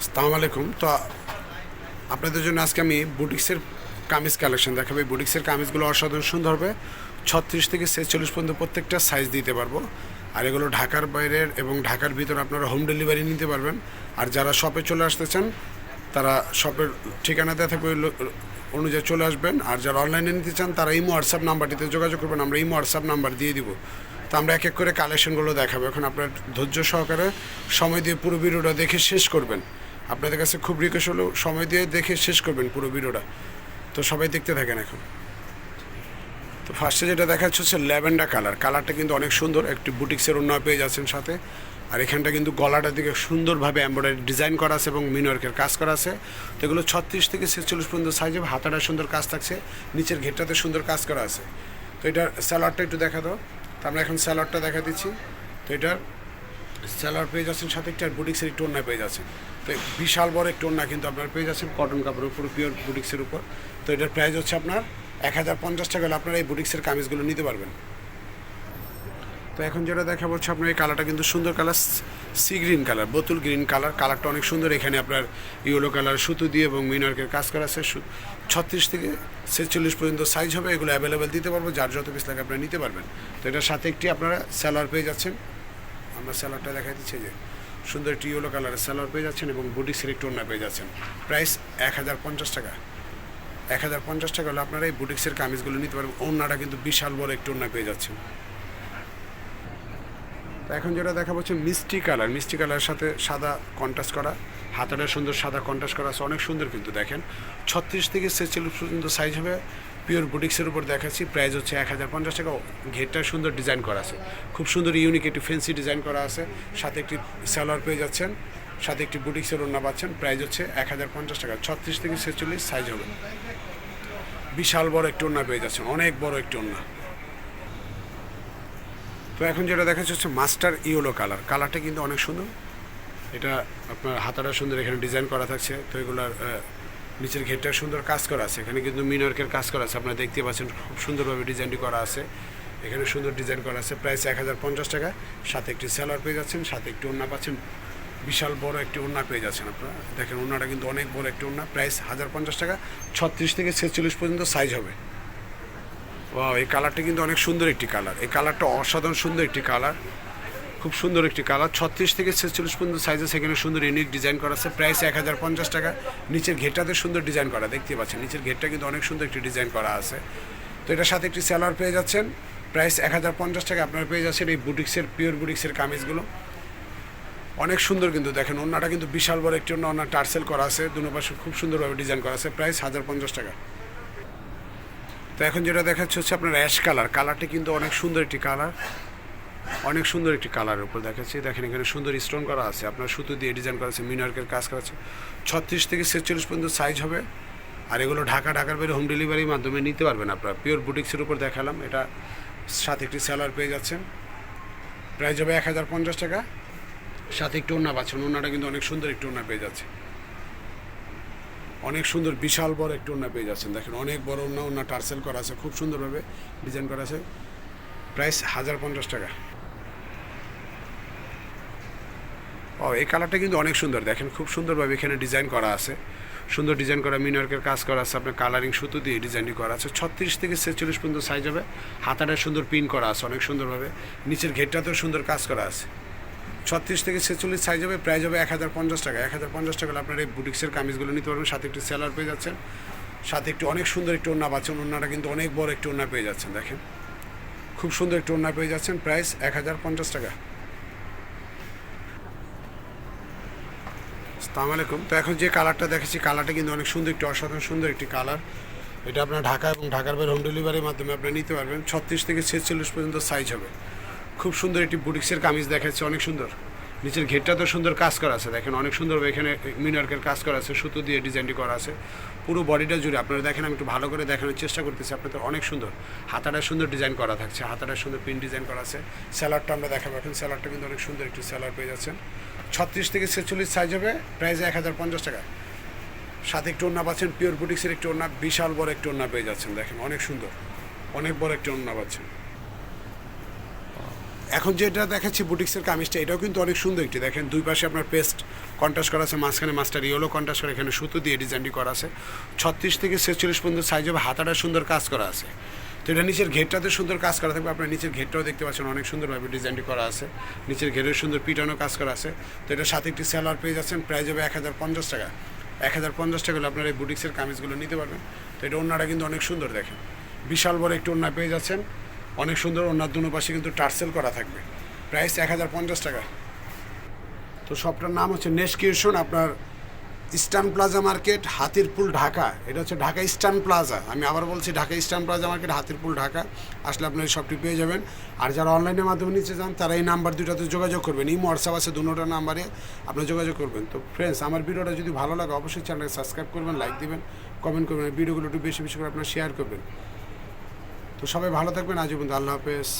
আসসালামু আলাইকুম। তো আপনাদের জন্য আজকে আমি বুটিক্সের কামিজ কালেকশন দেখাবো। এই বুটিক্সের কামিজগুলো অসাধারণ সুন্দর হবে। ছত্রিশ থেকে ছেচল্লিশ পর্যন্ত প্রত্যেকটা সাইজ দিতে পারব। আর এগুলো ঢাকার বাইরের এবং ঢাকার ভিতরে আপনারা হোম ডেলিভারি নিতে পারবেন। আর যারা শপে চলে আসতে চান, তারা শপের ঠিকানা দেওয়া থাকবে অনুযায়ী চলে আসবেন। আর যারা অনলাইনে নিতে চান, তারা ইমো হোয়াটসঅ্যাপ নাম্বারটিতে যোগাযোগ করবেন। আমরা ইমো হোয়াটসঅ্যাপ নাম্বার দিয়ে দিব। তো আমরা এক এক করে কালেকশনগুলো দেখাবো। এখন আপনার ধৈর্য সহকারে সময় দিয়ে পুরো ভিডিওটা দেখে শেষ করবেন। আপনাদের কাছে খুব রিকোয়েস্ট হলো, সময় দিয়ে দেখে শেষ করবেন পুরো ভিডিওটা। তো সবাই দেখতে থাকেন এখন। তো ফার্স্টে যেটা দেখাচ্ছে হচ্ছে ল্যাভেন্ডার কালার। কালারটা কিন্তু অনেক সুন্দর, একটি বুটিক্সের উন্নয় পেয়ে যাচ্ছেন সাথে। আর এখানটা কিন্তু গলাটার দিকে সুন্দরভাবে এমব্রয়ডারি ডিজাইন করা আছে এবং মিনওয়ার্কের কাজ করা আছে। তো এগুলো ছত্রিশ থেকে ছেচল্লিশ পর্যন্ত সাইজ হবে হাতাটা সুন্দর কাজ থাকছে, নিচের ঘেরটাতে সুন্দর কাজ করা আছে। তো এটার স্যালাডটা একটু দেখা দাও। তো আমরা এখন স্যালাডটা দেখা দিচ্ছি। তো এটার স্যালার পেয়ে যাচ্ছেন সাথে, একটা বুটিক্সের একটু অন্যায় পেয়ে যাচ্ছেন। বিশাল বড় একটু অন্যা কিন্তু আপনার পেয়ে যাচ্ছেন কটন কাপড়ের উপর পিওর বুটিক্সের উপর। তো এটার প্রাইস হচ্ছে আপনার এক হাজার পঞ্চাশ টাকা হলে আপনারা এই বুটিক্সের কামিজগুলো নিতে পারবেন। তো এখন যেটা দেখা হচ্ছে আপনার এই কালারটা কিন্তু সুন্দর কালার সি গ্রিন কালার বোতল গ্রিন কালার কালারটা অনেক সুন্দর, এখানে আপনার ইয়েলো কালার সুতো দিয়ে এবং মিনার্কের কাজ করা আছে। ছত্রিশ থেকে ছেচল্লিশ পর্যন্ত সাইজ হবে, এগুলো অ্যাভেলেবেল দিতে পারব, যার যত পিস লাগে আপনারা নিতে পারবেন। তো এটার সাথে একটি আপনারা স্যালার পেয়ে যাচ্ছেন। আমরা স্যালাডটা দেখা দিচ্ছি যে। সুন্দর একটি ইয়েলো কালারের সালোয়ার পেয়ে যাচ্ছেন এবং বডি সিলেক্ট ওড়না পেয়ে যাচ্ছেন। প্রাইস এক হাজার পঞ্চাশ টাকা। এক হাজার পঞ্চাশ টাকা হলে আপনারা এই বুটিক্সের কামিজগুলো নিতে পারবেন। ওড়নাটা কিন্তু বিশাল বড় একটু ওড়না পেয়ে যাচ্ছেন। এখন যেটা দেখা হচ্ছে মিষ্টি কালার। মিষ্টি কালারের সাথে সাদা কন্ট্রাস্ট করা, হাতাটা সুন্দর সাদা কন্ট্রাস্ট করা আছে। অনেক সুন্দর কিন্তু দেখেন। ছত্রিশ থেকে ছেচল্লিশ পর্যন্ত সাইজ হবে। পিওর বুটিক্সের উপর দেখাচ্ছি। প্রাইস হচ্ছে এক হাজার পঞ্চাশ টাকা। ঘেরটা সুন্দর ডিজাইন করা আছে। খুব সুন্দর, ইউনিক একটি ফেন্সি ডিজাইন করা আছে। সাথে একটি স্যালোয়ার পেয়ে যাচ্ছেন। সাথে একটি বুটিক্সের ওড়না পাচ্ছেন। প্রাইস হচ্ছে এক হাজার পঞ্চাশ টাকা। ছত্রিশ থেকে ছেচল্লিশ সাইজ হবে। বিশাল বড় একটি ওড়না পেয়ে যাচ্ছেন। অনেক বড় একটি ওড়না। তো এখন যেটা দেখা যাচ্ছে মাস্টার ইয়েলো কালার। কালারটা কিন্তু অনেক সুন্দর। এটা আপনার হাতাটা সুন্দর, এখানে ডিজাইন করা থাকছে। তো এগুলার নিচের ঘেরটা সুন্দর কাজ করা আছে। এখানে কিন্তু মিনার্কের কাজ করা আছে। আপনারা দেখতে পাচ্ছেন খুব সুন্দরভাবে ডিজাইনটি করা আছে। এখানে সুন্দর ডিজাইন করা আছে। প্রাইস এক হাজার পঞ্চাশ টাকা। সাথে একটি স্যালার পেয়ে যাচ্ছেন, সাথে একটি ওড়না পাচ্ছেন। বিশাল বড় একটি ওড়না পেয়ে যাচ্ছেন আপনারা। দেখেন ওড়নাটা কিন্তু অনেক বড় একটি ওড়না। প্রাইস হাজার পঞ্চাশ টাকা। ছত্রিশ থেকে ছেচল্লিশ পর্যন্ত সাইজ হবে। ও এই কালারটা কিন্তু অনেক সুন্দর একটি কালার এই কালারটা অসাধারণ সুন্দর একটি কালার খুব সুন্দর একটি কালার। ছত্রিশ থেকে ছেচল্লিশ পর্যন্ত সাইজে সেখানে সুন্দর ইউনিক ডিজাইন করা আছে। প্রাইস এক হাজার পঞ্চাশ টাকা। নিচের ঘেরটাতে সুন্দর ডিজাইন করা, দেখতে পাচ্ছেন। নিচের ঘেরটা কিন্তু অনেক সুন্দর একটি ডিজাইন করা আছে। তো এটার সাথে একটি স্যালার পেয়ে যাচ্ছেন। প্রাইস এক হাজার পঞ্চাশ টাকা আপনারা পেয়ে যাচ্ছেন এই বুটিক্সের পিওর বুটিক্সের কামিজগুলো। অনেক সুন্দর কিন্তু দেখেন ওনাটা কিন্তু বিশাল বড় একটি অন্য টার্সেল করা আছে, দুনো পাশে খুব সুন্দরভাবে ডিজাইন করা আছে। প্রাইস হাজার পঞ্চাশ টাকা। তো এখন যেটা দেখাচ্ছে হচ্ছে আপনার অ্যাশ কালার কালারটি কিন্তু অনেক সুন্দর একটি কালার অনেক সুন্দর একটি কালারের উপর দেখাচ্ছি। দেখেন এখানে সুন্দর স্টোন করা আছে। আপনার সুতো দিয়ে ডিজাইন করা আছে, মিনার্কের কাজ করা আছে। ছত্রিশ থেকে ছেচল্লিশ পর্যন্ত সাইজ হবে। আর এগুলো ঢাকা, ঢাকার বাইরে হোম ডেলিভারির মাধ্যমে নিতে পারবেন আপনারা। পিওর বুটিক্সের উপর দেখালাম। এটা সাথে একটি স্যালার পেয়ে যাচ্ছেন। প্রাইস হবে এক হাজার পঞ্চাশ টাকা। সাথে একটু ওনা পাচ্ছেন। ওনাটা কিন্তু অনেক সুন্দর একটু ওনা পেয়ে যাচ্ছে। অনেক সুন্দর, বিশাল বড় একটু ওনা পেয়ে যাচ্ছেন। দেখেন অনেক বড় ওনা ওনা টার্সেল করা আছে, খুব সুন্দরভাবে ডিজাইন করা আছে। প্রাইস হাজার পঞ্চাশ টাকা। ও, এই কালারটা কিন্তু অনেক সুন্দর। দেখেন, খুব সুন্দরভাবে এখানে ডিজাইন করা আছে। সুন্দর ডিজাইন করা মিনার্কের কাজ করা আছে, আপনার কালারিং সুতো দিয়ে ডিজাইনটি করা আছে। ছত্রিশ থেকে ছেচল্লিশ পর্যন্ত সাইজ হবে। হাতাটা সুন্দর পিন করা আছে অনেক সুন্দরভাবে। নিচের ঘেরটাতেও সুন্দর কাজ করা আছে। ছত্রিশ থেকে ছেচল্লিশ সাইজ হবে প্রাইস হবে এক হাজার পঞ্চাশ টাকা। এক হাজার পঞ্চাশ টাকা আপনার এই বুটিক্সের কামিজগুলো নিতে পারবেন। সাথে একটি স্যালার পেয়ে যাচ্ছেন। সাথে একটি অনেক সুন্দর একটি ওড়না পাচ্ছেন। ওড়নাটা কিন্তু অনেক বড় একটি ওড়না পেয়ে যাচ্ছেন, দেখেন। খুব সুন্দর একটি ওড়না পেয়ে যাচ্ছেন। প্রাইস এক হাজার পঞ্চাশ টাকা। আসসালামু আলাইকুম। তো এখন যে কালারটা দেখেছি, কালারটা কিন্তু অনেক সুন্দর, একটি অসাধারণ সুন্দর একটি কালার। এটা আপনার ঢাকা এবং ঢাকার বাইরে হোম ডেলিভারির মাধ্যমে আপনি নিতে পারবেন। ছত্রিশ থেকে ছেচল্লিশ পর্যন্ত সাইজ হবে। খুব সুন্দর একটি বুটিক্সের কামিজ দেখাচ্ছে, অনেক সুন্দর। নিচের ঘেরটা তো সুন্দর কাজ করা আছে, দেখেন অনেক সুন্দর এখানে মিনার্কের কাজ করা আছে, সুতো দিয়ে ডিজাইনটি করা আছে। পুরো বডিটা জুড়ে আপনারা দেখেন, আমি একটু ভালো করে দেখানোর চেষ্টা করতেছি, আপনাদের অনেক সুন্দর। হাতাটা সুন্দর ডিজাইন করা থাকছে, হাতাটা সুন্দর প্রিন্ট ডিজাইন করা আছে। স্যালাডটা আমরা দেখাবো এখন স্যালাডটা কিন্তু অনেক সুন্দর একটি স্যালাড পেয়ে যাচ্ছেন। ছত্রিশ থেকে ছেচল্লিশ সাইজ হবে প্রাইস এক হাজার পঞ্চাশ টাকা। সাথে একটু ওড়না পাচ্ছেন পিওর বুটিক্সের একটু ওড়না, বিশাল বড় একটু ওড়না পেয়ে যাচ্ছেন, দেখেন অনেক সুন্দর। অনেক বড় একটু ওড়না পাচ্ছেন। এখন যেটা দেখাচ্ছি বুটিক্সের কামিজটা, এটাও কিন্তু অনেক সুন্দর একটি। দেখেন, দুই পাশে আপনার পেস্ট কন্ট্রাস্ট করা আছে, মাঝখানে মাস্টার ইয়েলো কন্ট্রাস্ট করে, এখানে সুতো দিয়ে ডিজাইনটি করা আছে। ছত্রিশ থেকে ছেচল্লিশ পর্যন্ত সাইজ হবে, হাতাটা সুন্দর কাজ করা আছে। তো এটা নিচের ঘেরটাতে সুন্দর কাজ করা থাকবে, আপনার নিচের ঘেরটাও দেখতে পাচ্ছেন, অনেক সুন্দরভাবে ডিজাইনটি করা আছে। নিচের ঘেরের সুন্দর পিটানো কাজ করা আছে। তো এটার সাথে একটি সেলার পেয়ে যাচ্ছেন প্রাইস হবে এক হাজার পঞ্চাশ টাকা। এক হাজার পঞ্চাশ টাকা হলে আপনার এই বুটিক্সের কামিজগুলো নিতে পারবেন। তো এটা ওনারা কিন্তু অনেক সুন্দর, দেখেন। বিশাল বড় একটি ওনা পেয়ে যাচ্ছেন। অনেক সুন্দর ওনার দুনো পাশে কিন্তু টার্সেল করা থাকবে। প্রাইস এক হাজার পঞ্চাশ টাকা। তো শপটার নাম হচ্ছে নেস্কিউশন আপনার eastern plaza market, Hatirpool, Dhaka. এটা হচ্ছে ঢাকা ইস্টার্ন প্লাজা। আমি আবার বলছি, Dhaka eastern plaza market, Hatirpool, Dhaka. আসলে আপনি এই শপটি পেয়ে যাবেন। আর যারা অনলাইনের মাধ্যমে নিতে চান, তারা এই নাম্বার দুটাতে যোগাযোগ করবেন। এই হোয়াটসঅ্যাপ আছে দুটোটা নাম্বারে আপনি যোগাযোগ করবেন। তো ফ্রেন্ডস আমার ভিডিওটা যদি ভালো লাগে, অবশ্যই চ্যানেলকে সাবস্ক্রাইব করবেন লাইক দিবেন কমেন্ট করবেন। ভিডিওগুলো একটু বেশি বেশি করে আপনার শেয়ার করবেন। তো সবাই ভালো থাকবেন। আজ আল্লাহ হাফেজ।